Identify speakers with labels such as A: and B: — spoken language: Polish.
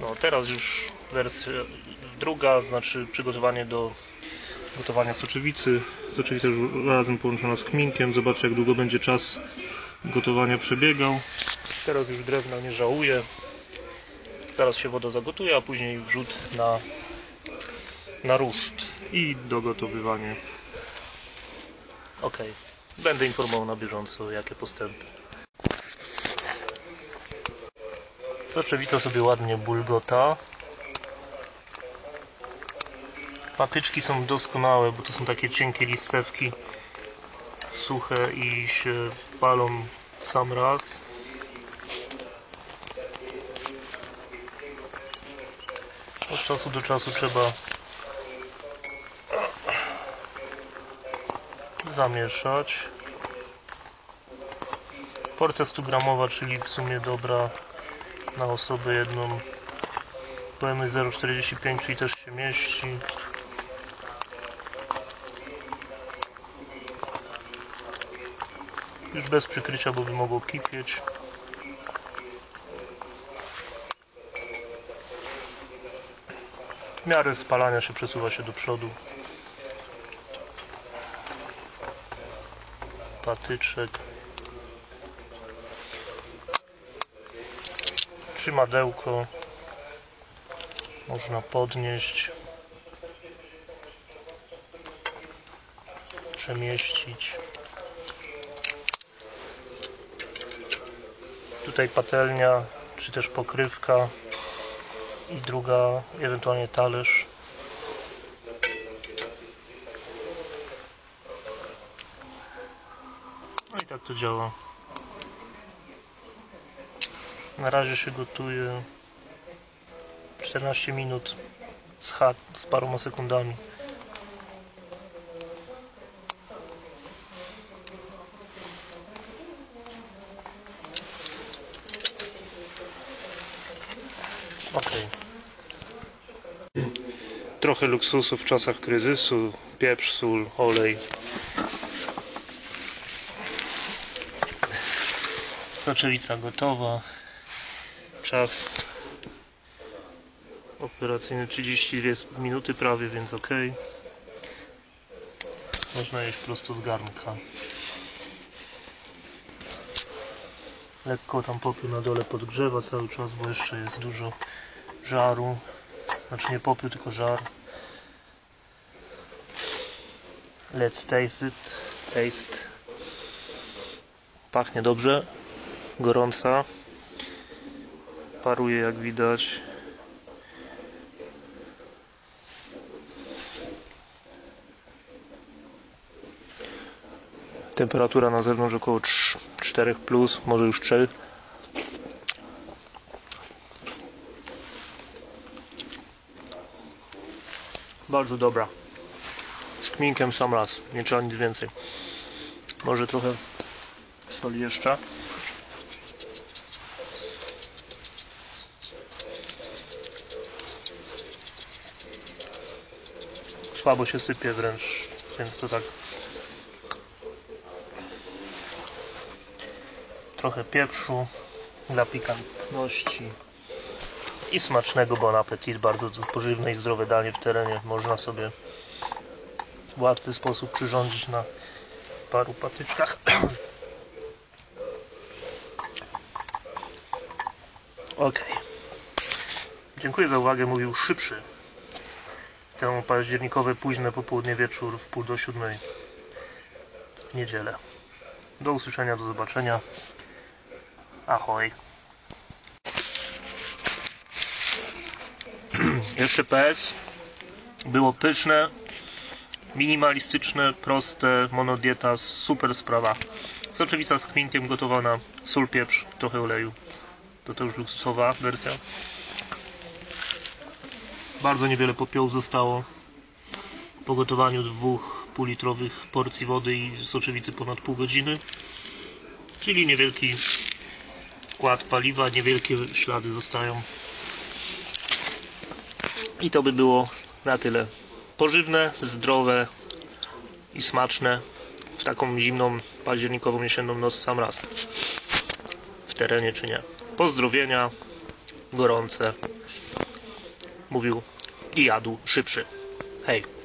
A: No teraz już wersja druga, znaczy przygotowanie do gotowania soczewicy. Soczewica już razem połączona z kminkiem. Zobaczę jak długo będzie czas gotowania przebiegał. Teraz już drewna nie żałuję. Zaraz się woda zagotuje, a później wrzut na, na ruszt i dogotowywanie. Ok, będę informował na bieżąco jakie postępy. Soczewica sobie ładnie bulgota. Patyczki są doskonałe, bo to są takie cienkie listewki suche i się palą w sam raz. Od czasu do czasu trzeba zamieszać. Porcja 100 gramowa, czyli w sumie dobra na osobę jedną. Pojemność 0,45, czyli też się mieści. Już bez przykrycia, bo by mogło kipieć. W miarę spalania się przesuwa się do przodu. Patyczek. Trzymadełko. Można podnieść. Przemieścić. Tutaj patelnia, czy też pokrywka i druga, ewentualnie talerz. No i tak to działa. Na razie się gotuje 14 minut z, ha- z paroma sekundami. Ok. Trochę luksusu w czasach kryzysu. Pieprz, sól, olej. Soczewica gotowa. Czas operacyjny 32 minuty prawie, więc ok. Można jeść prosto z garnka. Lekko tam popiół na dole podgrzewa cały czas, bo jeszcze jest dużo żaru. Znaczy nie popiół, tylko żar. Let's taste it. Taste. Pachnie dobrze. Gorąca. Paruje jak widać. Temperatura na zewnątrz około 4 plus, może już 3. Bardzo dobra. Z kminkiem sam raz, nie trzeba nic więcej. Może trochę soli jeszcze. Słabo się sypie wręcz, więc to tak trochę pieprzu dla pikantności i smacznego bon appetit, bardzo pożywne i zdrowe danie w terenie. Można sobie w łatwy sposób przyrządzić na paru patyczkach. Ok dziękuję za uwagę, mówił szybszy tę październikowe późne popołudnie wieczór w pół do siódmej w niedzielę do usłyszenia, do zobaczenia Ahoj. Jeszcze PS. Było pyszne, minimalistyczne, proste, monodieta, super sprawa. Soczewica z kminkiem gotowana, sól, pieprz, trochę oleju. To to już luksusowa wersja. Bardzo niewiele popiołów zostało po gotowaniu dwóch półlitrowych porcji wody i soczewicy ponad pół godziny. Czyli niewielki wkład paliwa, niewielkie ślady zostają. I to by było na tyle. Pożywne, zdrowe i smaczne w taką zimną, październikową, jesienną noc w sam raz. W terenie czy nie. Pozdrowienia gorące. Mówił i jadł szybszy. Hej.